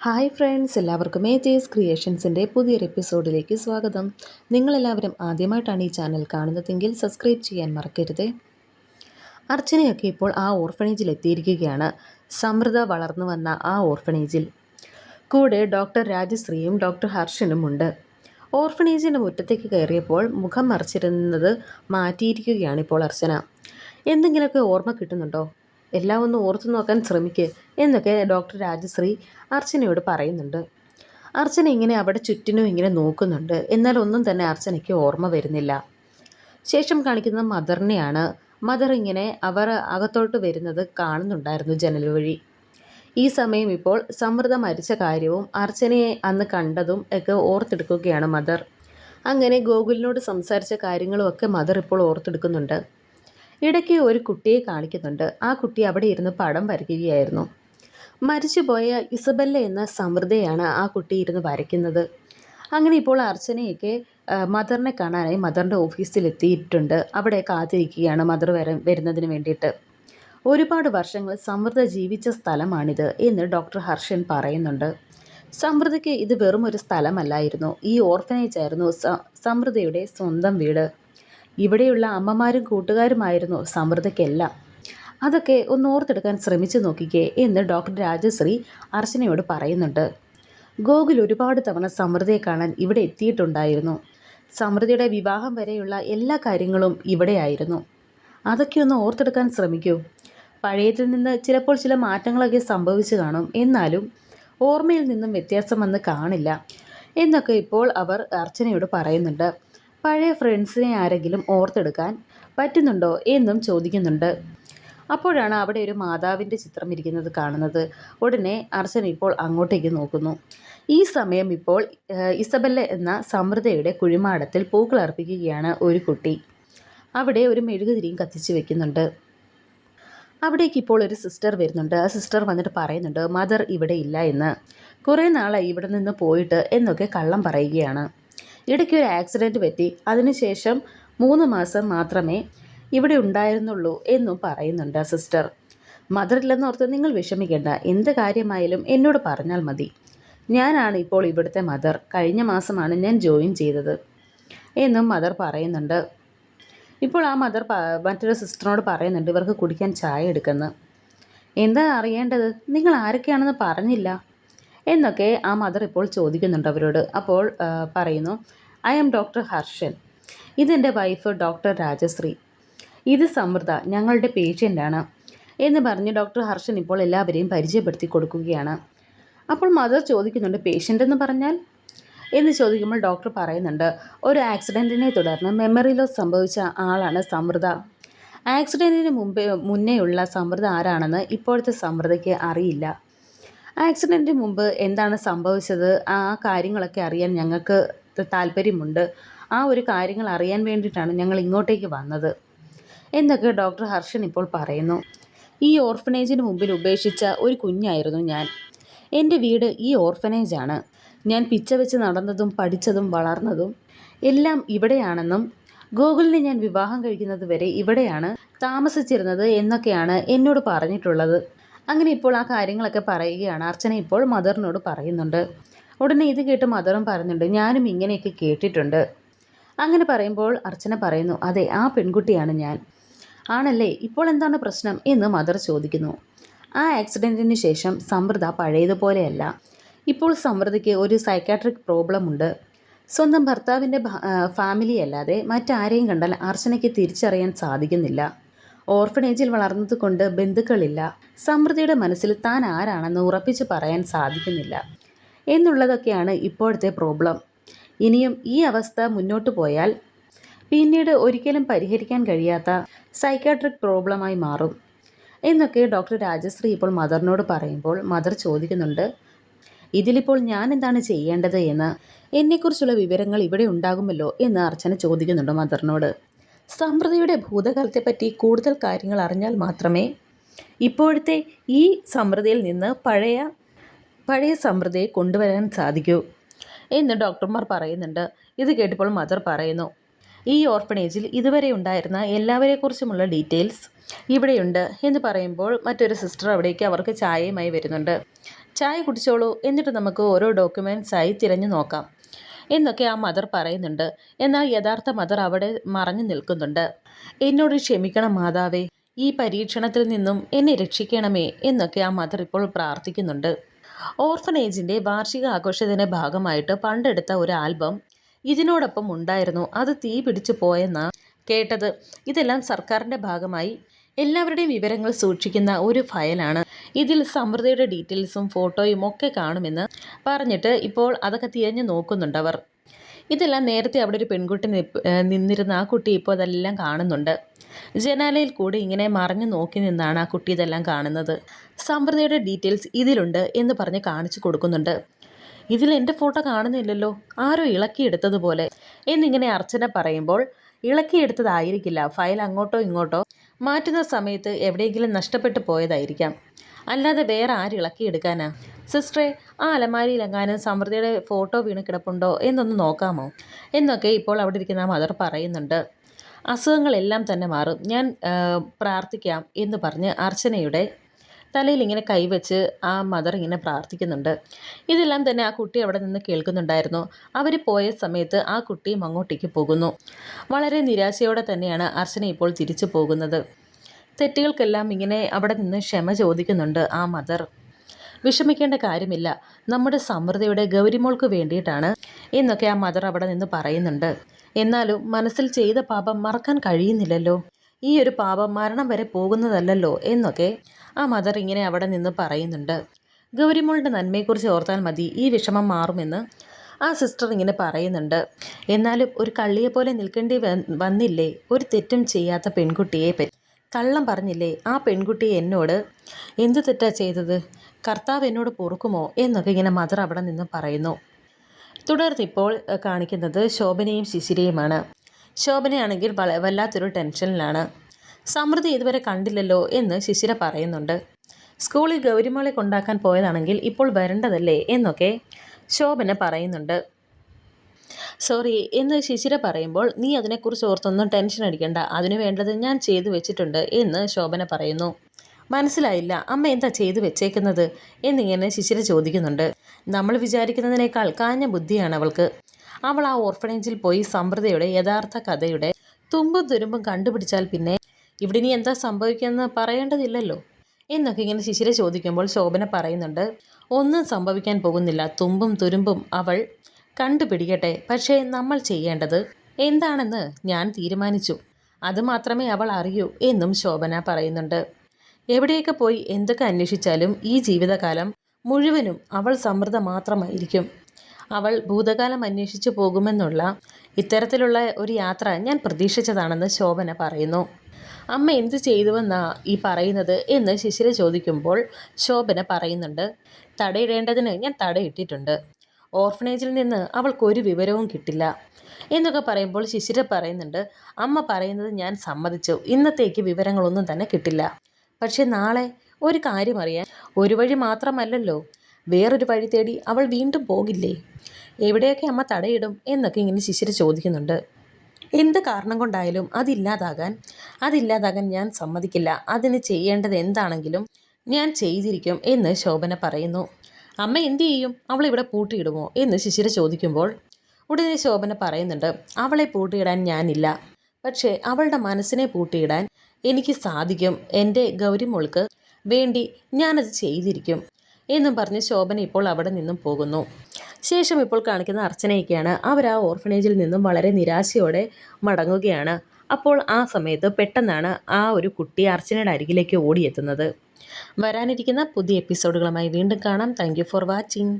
Hi friends എല്ലാവർക്കും A J S ക്രിയേഷൻസിന്റെ പുതിയൊരു എപ്പിസോഡിലേക്ക് സ്വാഗതം. നിങ്ങളെല്ലാവരും ആദ്യമായിട്ടാണ് ഈ ചാനൽ കാണുന്നതെങ്കിൽ സബ്സ്ക്രൈബ് ചെയ്യാൻ മറക്കരുത്. അർച്ചനയൊക്കെ ഇപ്പോൾ ആ ഓർഫണേജിൽ എത്തിയിരിക്കുകയാണ്. സമൃദ്ധ വളർന്നു വന്ന ആ ഓർഫണേജിൽ കൂടെ ഡോക്ടർ രാജശ്രീയും ഡോക്ടർ ഹർഷനും ഉണ്ട്. ഓർഫണേജിന്റെ മുറ്റത്തേക്ക് കയറിയപ്പോൾ മുഖം മറച്ചിരുന്നത് മാറ്റിയിരിക്കുകയാണ് ഇപ്പോൾ അർച്ചന. എന്തെങ്കിലുമൊക്കെ ഓർമ്മ കിട്ടുന്നുണ്ടോ? എല്ലാം ഒന്ന് ഓർത്തു നോക്കാൻ ശ്രമിക്ക് എന്നൊക്കെ ഡോക്ടർ രാജശ്രീ അർച്ചനയോട് പറയുന്നുണ്ട്. അർച്ചന ഇങ്ങനെ അവിടെ ചുറ്റിനും ഇങ്ങനെ നോക്കുന്നുണ്ട്. എന്നാൽ ഒന്നും തന്നെ അർച്ചനയ്ക്ക് ഓർമ്മ വരുന്നില്ല. ശേഷം കാണിക്കുന്ന മദറിനെയാണ് മദർ ഇങ്ങനെ അവർ അകത്തോട്ട് വരുന്നത് കാണുന്നുണ്ടായിരുന്നു ജനൽ വഴി. ഈ സമയം ഇപ്പോൾ സമൃദ്ധ മരിച്ച കാര്യവും അർച്ചനയെ അന്ന് കണ്ടതും ഒക്കെ ഓർത്തെടുക്കുകയാണ് മദർ. അങ്ങനെ ഗോകുലിനോട് സംസാരിച്ച കാര്യങ്ങളുമൊക്കെ മദർ ഇപ്പോൾ ഓർത്തെടുക്കുന്നുണ്ട്. ഇടയ്ക്ക് ഒരു കുട്ടിയെ കാണിക്കുന്നുണ്ട്. ആ കുട്ടി അവിടെ ഇരുന്ന് പടം വരയ്ക്കുകയായിരുന്നു. മരിച്ചുപോയ ഇസബല്ല എന്ന സമൃദ്ധയാണ് ആ കുട്ടി ഇരുന്ന് വരയ്ക്കുന്നത്. അങ്ങനെ ഇപ്പോൾ അർച്ചനയൊക്കെ മദറിനെ കാണാനായി മദറിന്റെ ഓഫീസിൽ എത്തിയിട്ടുണ്ട് അവിടെ കാത്തിരിക്കുകയാണ് മദർ വര വരുന്നതിന് വേണ്ടിയിട്ട്. ഒരുപാട് വർഷങ്ങൾ സമൃദ്ധ ജീവിച്ച സ്ഥലമാണിത് എന്ന് ഡോക്ടർ ഹർഷൻ പറയുന്നുണ്ട്. സമൃദ്ധയ്ക്ക് ഇത് വെറും ഒരു സ്ഥലമല്ലായിരുന്നു. ഈ ഓർഫനേജ് ആയിരുന്നു സമൃദ്ധയുടെ സ്വന്തം വീട്. ഇവിടെയുള്ള അമ്മമാരും കൂട്ടുകാരുമായിരുന്നു സമൃദ്ധയ്ക്കെല്ലാം അതൊക്കെ ഒന്ന് ഓർത്തെടുക്കാൻ ശ്രമിച്ചു നോക്കിക്കേ എന്ന് ഡോക്ടർ രാജശ്രീ അർച്ചനയോട് പറയുന്നുണ്ട്. ഗോകുൽ ഒരുപാട് തവണ സമൃദ്ധയെ കാണാൻ ഇവിടെ എത്തിയിട്ടുണ്ടായിരുന്നു. സമൃദ്ധിയുടെ വിവാഹം വരെയുള്ള എല്ലാ കാര്യങ്ങളും ഇവിടെയായിരുന്നു. അതൊക്കെ ഒന്ന് ഓർത്തെടുക്കാൻ ശ്രമിക്കൂ. പഴയതിൽ നിന്ന് ചിലപ്പോൾ ചില മാറ്റങ്ങളൊക്കെ സംഭവിച്ചു കാണും. എന്നാലും ഓർമ്മയിൽ നിന്നും വ്യത്യാസം വന്ന് കാണില്ല. എന്നൊക്കെ ഇപ്പോൾ അവർ അർച്ചനയോട് പറയുന്നുണ്ട്. പഴയ ഫ്രണ്ട്സിനെ ആരെങ്കിലും ഓർത്തെടുക്കാൻ പറ്റുന്നുണ്ടോ എന്നും ചോദിക്കുന്നുണ്ട്. അപ്പോഴാണ് അവിടെ ഒരു മാതാവിന്റെ ചിത്രം ഇരിക്കുന്നത് കാണുന്നത്. ഉടനെ അർച്ചന ഇപ്പോൾ അങ്ങോട്ടേക്ക് നോക്കുന്നു. ഈ സമയം ഇപ്പോൾ ഇസബല്ല എന്ന സമൃദ്ധയുടെ കുഴിമാടത്തിൽ പൂക്കൾ അർപ്പിക്കുകയാണ് ഒരു കുട്ടി. അവിടെ ഒരു മെഴുകുതിരിയും കത്തിച്ച് വെക്കുന്നുണ്ട്. അവിടേക്ക് ഇപ്പോൾ ഒരു സിസ്റ്റർ വരുന്നുണ്ട്. ആ സിസ്റ്റർ വന്നിട്ട് പറയുന്നുണ്ട് മദർ ഇവിടെ ഇല്ല എന്ന്. കുറേ നാളായി ഇവിടെ നിന്ന് പോയിട്ട് എന്നൊക്കെ കള്ളം പറയുകയാണ്. ഇടയ്ക്ക് ഒരു ആക്സിഡന്റ് പറ്റി. അതിനുശേഷം മൂന്ന് മാസം മാത്രമേ ഇവിടെ ഉണ്ടായിരുന്നുള്ളൂ എന്നും പറയുന്നുണ്ട് സിസ്റ്റർ മദറില്ലെന്നോർത്ത് നിങ്ങൾ വിഷമിക്കേണ്ട. എന്ത് കാര്യമായാലും എന്നോട് പറഞ്ഞാൽ മതി. ഞാനാണ് ഇപ്പോൾ ഇവിടുത്തെ മദർ കഴിഞ്ഞ മാസമാണ് ഞാൻ ജോയിൻ ചെയ്തത് എന്നും മദർ പറയുന്നുണ്ട്. ഇപ്പോൾ ആ മദർ മറ്റൊരു സിസ്റ്ററിനോട് പറയുന്നുണ്ട് ഇവർക്ക് കുടിക്കാൻ ചായ എടുക്കുന്നു. എന്താ അറിയേണ്ടത്? നിങ്ങൾ ആരൊക്കെയാണെന്ന് പറഞ്ഞില്ല. എന്നൊക്കെ ആ മദർ ഇപ്പോൾ ചോദിക്കുന്നുണ്ട് അവരോട്. അപ്പോൾ പറയുന്നു ഐ ആം ഡോക്ടർ ഹർഷൻ. ഇതെന്റെ വൈഫ് ഡോക്ടർ രാജശ്രീ. ഇത് സമൃദ്ധ ഞങ്ങളുടെ പേഷ്യന്റാണ് എന്ന് പറഞ്ഞ് ഡോക്ടർ ഹർഷൻ ഇപ്പോൾ എല്ലാവരെയും പരിചയപ്പെടുത്തി കൊടുക്കുകയാണ്. അപ്പോൾ മദർ ചോദിക്കുന്നുണ്ട് പേഷ്യന്റ് എന്ന് പറഞ്ഞാൽ? എന്ന് ചോദിക്കുമ്പോൾ ഡോക്ടർ പറയുന്നുണ്ട് ഒരു ആക്സിഡന്റിനെ തുടർന്ന് മെമ്മറി ലോസ് സംഭവിച്ച ആളാണ് സമൃദ്ധ. ആക്സിഡന്റിന് മുമ്പേ മുന്നേയുള്ള സമൃദ്ധ ആരാണെന്ന് ഇപ്പോഴത്തെ സമൃദ്ധയ്ക്ക് അറിയില്ല. ആക്സിഡന്റിന് മുമ്പ് എന്താണ് സംഭവിച്ചത്? ആ കാര്യങ്ങളൊക്കെ അറിയാൻ ഞങ്ങൾക്ക് താല്പര്യമുണ്ട്. ആ ഒരു കാര്യങ്ങൾ അറിയാൻ വേണ്ടിയിട്ടാണ് ഞങ്ങൾ ഇങ്ങോട്ടേക്ക് വന്നത്. എന്നൊക്കെ ഡോക്ടർ ഹർഷൻ ഇപ്പോൾ പറയുന്നു. ഈ ഓർഫനേജിന് മുമ്പിൽ ഉപേക്ഷിച്ച ഒരു കുഞ്ഞായിരുന്നു ഞാൻ. എന്റെ വീട് ഈ ഓർഫനേജാണ്. ഞാൻ പിച്ച വെച്ച് നടന്നതും പഠിച്ചതും വളർന്നതും എല്ലാം ഇവിടെയാണെന്നും ഗോകുലിനെ ഞാൻ വിവാഹം കഴിക്കുന്നത് വരെ ഇവിടെയാണ് താമസിച്ചിരുന്നത് എന്നൊക്കെയാണ് എന്നോട് പറഞ്ഞിട്ടുള്ളത്. അങ്ങനെ ഇപ്പോൾ ആ കാര്യങ്ങളൊക്കെ പറയുകയാണ്. അർച്ചന ഇപ്പോൾ മദറിനോട് പറയുന്നുണ്ട്. ഉടനെ ഇത് കേട്ട് മദറും പറയുന്നുണ്ട് ഞാനും ഇങ്ങനെയൊക്കെ കേട്ടിട്ടുണ്ട്. അങ്ങനെ പറയുമ്പോൾ അർച്ചന പറയുന്നു അതെ ആ പെൺകുട്ടിയാണ് ഞാൻ. ആണല്ലേ? ഇപ്പോൾ എന്താണ് പ്രശ്നം? എന്ന് മദർ ചോദിക്കുന്നു. ആ ആക്സിഡന്റിന് ശേഷം സമൃദ്ധ പഴയതുപോലെയല്ല. ഇപ്പോൾ സമൃദ്ധയ്ക്ക് ഒരു സൈക്കാട്രിക് പ്രോബ്ലം ഉണ്ട്. സ്വന്തം ഭർത്താവിന്റെ ഫാമിലി അല്ലാതെ മറ്റാരെയും കണ്ടാൽ അർച്ചനയ്ക്ക് തിരിച്ചറിയാൻ സാധിക്കുന്നില്ല. ഓർഫനേജിൽ വളർന്നതുകൊണ്ട് ബന്ധുക്കളില്ല. സമൃദ്ധിയുടെ മനസ്സിൽ താൻ ആരാണെന്ന് ഉറപ്പിച്ച് പറയാൻ സാധിക്കുന്നില്ല. എന്നുള്ളതൊക്കെയാണ് ഇപ്പോഴത്തെ പ്രോബ്ലം. ഇനിയും ഈ അവസ്ഥ മുന്നോട്ട് പോയാൽ പിന്നീട് ഒരിക്കലും പരിഹരിക്കാൻ കഴിയാത്ത സൈക്കാട്രിക് പ്രോബ്ലമായി മാറും. എന്നൊക്കെ ഡോക്ടർ രാജശ്രീ ഇപ്പോൾ മദറിനോട് പറയുമ്പോൾ മദർ ചോദിക്കുന്നുണ്ട് ഇതിലിപ്പോൾ ഞാൻ എന്താണ് ചെയ്യേണ്ടത് എന്ന്? എന്നെക്കുറിച്ചുള്ള വിവരങ്ങൾ ഇവിടെ ഉണ്ടാകുമല്ലോ? എന്ന് അർച്ചന ചോദിക്കുന്നുണ്ട് മദറിനോട്. സമൃദ്ധിയുടെ ഭൂതകാലത്തെപ്പറ്റി കൂടുതൽ കാര്യങ്ങൾ അറിഞ്ഞാൽ മാത്രമേ ഇപ്പോഴത്തെ ഈ സമൃദ്ധിയിൽ നിന്ന് പഴയ പഴയ സമൃദ്ധിയെ കൊണ്ടുവരാൻ സാധിക്കൂ എന്ന് ഡോക്ടർമാർ പറയുന്നുണ്ട്. ഇത് കേട്ടപ്പോൾ മദർ പറയുന്നു ഈ ഓർഫണേജിൽ ഇതുവരെ ഉണ്ടായിരുന്ന എല്ലാവരെക്കുറിച്ചുമുള്ള ഡീറ്റെയിൽസ് ഇവിടെയുണ്ട് എന്ന് പറയുമ്പോൾ മറ്റൊരു സിസ്റ്റർ അവിടേക്ക് അവർക്ക് ചായയുമായി വരുന്നുണ്ട്. ചായ കുടിച്ചോളൂ എന്നിട്ട് നമുക്ക് ഓരോ ഡോക്യുമെൻസായി തിരഞ്ഞു നോക്കാം. എന്നൊക്കെ ആ മദർ പറയുന്നുണ്ട്. എന്നാൽ യഥാർത്ഥ മദർ അവിടെ മറഞ്ഞു നിൽക്കുന്നുണ്ട്. എന്നോട് ക്ഷമിക്കണം മാതാവേ. ഈ പരീക്ഷണത്തിൽ നിന്നും എന്നെ രക്ഷിക്കണമേ എന്നൊക്കെ ആ മദർ ഇപ്പോൾ പ്രാർത്ഥിക്കുന്നുണ്ട്. ഓർഫനേജിന്റെ വാർഷിക ആഘോഷത്തിന്റെ ഭാഗമായിട്ട് പണ്ടെടുത്ത ഒരു ആൽബം ഇതിനോടൊപ്പം ഉണ്ടായിരുന്നു. അത് തീ പിടിച്ചു പോയെന്നാണ് കേട്ടത്. ഇതെല്ലാം സർക്കാരിന്റെ ഭാഗമായി എല്ലാവരുടെയും വിവരങ്ങൾ സൂക്ഷിക്കുന്ന ഒരു ഫയലാണ്. ഇതിൽ സമൃദ്ധയുടെ ഡീറ്റെയിൽസും ഫോട്ടോയും ഒക്കെ കാണുമെന്ന് പറഞ്ഞിട്ട് ഇപ്പോൾ അതൊക്കെ തിരഞ്ഞു നോക്കുന്നുണ്ടവർ ഇതെല്ലാം നേരത്തെ അവിടെ ഒരു പെൺകുട്ടി നിന്നിരുന്ന ആ കുട്ടി ഇപ്പോൾ അതെല്ലാം കാണുന്നുണ്ട്. ജനാലയിൽ കൂടി ഇങ്ങനെ മറഞ്ഞു നോക്കി നിന്നാണ് ആ കുട്ടി ഇതെല്ലാം കാണുന്നത്. സമൃദ്ധയുടെ ഡീറ്റെയിൽസ് ഇതിലുണ്ട് എന്ന് പറഞ്ഞ് കാണിച്ചു കൊടുക്കുന്നുണ്ട്. ഇതിൽ എന്റെ ഫോട്ടോ കാണുന്നില്ലല്ലോ ആരോ ഇളക്കിയെടുത്തതുപോലെ എന്നിങ്ങനെ അർച്ചന പറയുമ്പോൾ ഇളക്കിയെടുത്തതായിരിക്കില്ല ഫയൽ അങ്ങോട്ടോ ഇങ്ങോട്ടോ മാറ്റുന്ന സമയത്ത് എവിടെയെങ്കിലും നഷ്ടപ്പെട്ടു പോയതായിരിക്കാം. അല്ലാതെ വേറെ ആര് ഇളക്കിയെടുക്കാനാ സിസ്റ്ററെ ആ അലമാരിയിലെങ്ങാനും സമൃദ്ധിയുടെ ഫോട്ടോ വീണ് കിടപ്പുണ്ടോ എന്നൊന്ന് നോക്കാമോ? എന്നൊക്കെ ഇപ്പോൾ അവിടെ ഇരിക്കുന്ന മദർ പറയുന്നുണ്ട്. അസുഖങ്ങളെല്ലാം തന്നെ മാറും. ഞാൻ പ്രാർത്ഥിക്കാം എന്ന് പറഞ്ഞ് അർച്ചനയുടെ തലയിൽ ഇങ്ങനെ കൈവച്ച് ആ മദർ ഇങ്ങനെ പ്രാർത്ഥിക്കുന്നുണ്ട്. ഇതെല്ലാം തന്നെ ആ കുട്ടി അവിടെ നിന്ന് കേൾക്കുന്നുണ്ടായിരുന്നു. അവർ പോയ സമയത്ത് ആ കുട്ടിയും അങ്ങോട്ടേക്ക് പോകുന്നു. വളരെ നിരാശയോടെ തന്നെയാണ് അർച്ചന ഇപ്പോൾ തിരിച്ചു പോകുന്നത്. തെറ്റുകൾക്കെല്ലാം ഇങ്ങനെ അവിടെ നിന്ന് ക്ഷമ ചോദിക്കുന്നുണ്ട് ആ മദർ വിഷമിക്കേണ്ട കാര്യമില്ല. നമ്മുടെ സമൃദ്ധിയുടെ ഗൗരിമോൾക്ക് വേണ്ടിയിട്ടാണ് എന്നൊക്കെ ആ മദർ അവിടെ നിന്ന് പറയുന്നുണ്ട്. എന്നാലും മനസ്സിൽ ചെയ്ത പാപം മറക്കാൻ കഴിയുന്നില്ലല്ലോ. ഈ ഒരു പാപം മരണം വരെ പോകുന്നതല്ലല്ലോ എന്നൊക്കെ ആ മദർ ഇങ്ങനെ അവിടെ നിന്ന് പറയുന്നുണ്ട്. ഗൗരിമോളുടെ നന്മയെക്കുറിച്ച് ഓർത്താൽ മതി ഈ വിഷമം മാറുമെന്ന് ആ സിസ്റ്റർ ഇങ്ങനെ പറയുന്നുണ്ട്. എന്നാലും ഒരു കള്ളിയെ പോലെ നിൽക്കേണ്ടി വന്നില്ലേ? ഒരു തെറ്റും ചെയ്യാത്ത പെൺകുട്ടിയെ പറ്റി. കള്ളം പറഞ്ഞില്ലേ ആ പെൺകുട്ടി എന്നോട് എന്തു തെറ്റാ ചെയ്തത്? കർത്താവ് എന്നോട് പൊറുക്കുമോ? എന്നൊക്കെ ഇങ്ങനെ മദർ അവിടെ നിന്ന് പറയുന്നു. തുടർന്ന് ഇപ്പോൾ കാണിക്കുന്നത് ശോഭനയും ശിശിരയുമാണ്. ശോഭനയാണെങ്കിൽ വല്ലാത്തൊരു ടെൻഷനിലാണ്. സമൃദ്ധി ഇതുവരെ കണ്ടില്ലല്ലോ എന്ന് ശിശിര പറയുന്നുണ്ട്. സ്കൂളിൽ ഗൗരിമാളെ കൊണ്ടാക്കാൻ പോയതാണെങ്കിൽ ഇപ്പോൾ വരേണ്ടതല്ലേ എന്നൊക്കെ ശോഭന പറയുന്നുണ്ട്. സോറി എന്ന് ശിശിര പറയുമ്പോൾ നീ അതിനെക്കുറിച്ച് ഓർത്തൊന്നും ടെൻഷൻ അടിക്കണ്ട. അതിനു വേണ്ടത് ഞാൻ ചെയ്തു വെച്ചിട്ടുണ്ട് എന്ന് ശോഭന പറയുന്നു. മനസ്സിലായില്ല അമ്മ എന്താ ചെയ്തു വെച്ചേക്കുന്നത് എന്നിങ്ങനെ ശിശിര ചോദിക്കുന്നുണ്ട്. നമ്മൾ വിചാരിക്കുന്നതിനേക്കാൾ കാഞ്ഞ ബുദ്ധിയാണ് അവൾക്ക്. അവൾ ആ ഓർഫനേജിൽ പോയി സമൃദ്ധയുടെ യഥാർത്ഥ കഥയുടെ തുമ്പും തുരുമ്പും കണ്ടുപിടിച്ചാൽ പിന്നെ ഇവിടെ ഇനി എന്താ സംഭവിക്കുമെന്ന് പറയേണ്ടതില്ലല്ലോ? എന്നൊക്കെ ഇങ്ങനെ ശിശിര ചോദിക്കുമ്പോൾ ശോഭന പറയുന്നുണ്ട് ഒന്നും സംഭവിക്കാൻ പോകുന്നില്ല. തുമ്പും തുരുമ്പും അവൾ കണ്ടുപിടിക്കട്ടെ. പക്ഷേ നമ്മൾ ചെയ്യേണ്ടത് എന്താണെന്ന് ഞാൻ തീരുമാനിച്ചു. അതുമാത്രമേ അവൾ അറിയൂ എന്നും ശോഭന പറയുന്നുണ്ട്. എവിടെയൊക്കെ പോയി എന്തൊക്കെ അന്വേഷിച്ചാലും ഈ ജീവിതകാലം മുഴുവനും അവൾ സമൃദ്ധ മാത്രമായിരിക്കും. അവൾ ഭൂതകാലം അന്വേഷിച്ചു പോകുമെന്നുള്ള ഇത്തരത്തിലുള്ള ഒരു യാത്ര ഞാൻ പ്രതീക്ഷിച്ചതാണെന്ന് ശോഭന പറയുന്നു. അമ്മ എന്ത് ചെയ്തുവെന്നാ ഈ പറയുന്നത് എന്ന് ശിശിര ചോദിക്കുമ്പോൾ ശോഭന പറയുന്നുണ്ട് തടയിടേണ്ടതിന് ഞാൻ തടയിട്ടിട്ടുണ്ട്. ഓർഫനേജിൽ നിന്ന് അവൾക്കൊരു വിവരവും കിട്ടില്ല. എന്നൊക്കെ പറയുമ്പോൾ ശിശിര പറയുന്നുണ്ട് അമ്മ പറയുന്നത് ഞാൻ സമ്മതിച്ചു. ഇന്നത്തേക്ക് വിവരങ്ങളൊന്നും തന്നെ കിട്ടില്ല. പക്ഷേ നാളെ ഒരു കാര്യം അറിയാൻ ഒരു വഴി മാത്രമല്ലല്ലോ. വേറൊരു വഴി തേടി അവൾ വീണ്ടും പോകില്ലേ? എവിടെയൊക്കെ അമ്മ തടയിടും എന്നൊക്കെ ഇങ്ങനെ ശിശിര ചോദിക്കുന്നുണ്ട്. എന്ത് കാരണം കൊണ്ടായാലും അതില്ലാതാകാൻ അതില്ലാതാകാൻ ഞാൻ സമ്മതിക്കില്ല. അതിന് ചെയ്യേണ്ടത് എന്താണെങ്കിലും ഞാൻ ചെയ്തിരിക്കും എന്ന് ശോഭന പറയുന്നു. അമ്മ എന്തു ചെയ്യും? അവളിവിടെ പൂട്ടിയിടുമോ എന്ന് ശിശിര ചോദിക്കുമ്പോൾ ഉടനെ ശോഭന പറയുന്നുണ്ട് അവളെ പൂട്ടിയിടാൻ ഞാനില്ല. പക്ഷേ അവളുടെ മനസ്സിനെ പൂട്ടിയിടാൻ എനിക്ക് സാധിക്കും. എന്റെ ഗൗരിമോൾക്ക് വേണ്ടി ഞാനത് ചെയ്തിരിക്കും. എന്നും പറഞ്ഞ് ശോഭന ഇപ്പോൾ അവിടെ നിന്നും പോകുന്നു. ശേഷം ഇപ്പോൾ കാണിക്കുന്ന അർച്ചനയൊക്കെയാണ് അവർ ആ ഓർഫനേജിൽ നിന്നും വളരെ നിരാശയോടെ മടങ്ങുകയാണ്. അപ്പോൾ ആ സമയത്ത് പെട്ടെന്നാണ് ആ ഒരു കുട്ടി അർച്ചനയുടെ അരികിലേക്ക് ഓടിയെത്തുന്നത്. വരാനിരിക്കുന്ന പുതിയ എപ്പിസോഡുകളുമായി വീണ്ടും കാണാം. Thank for watching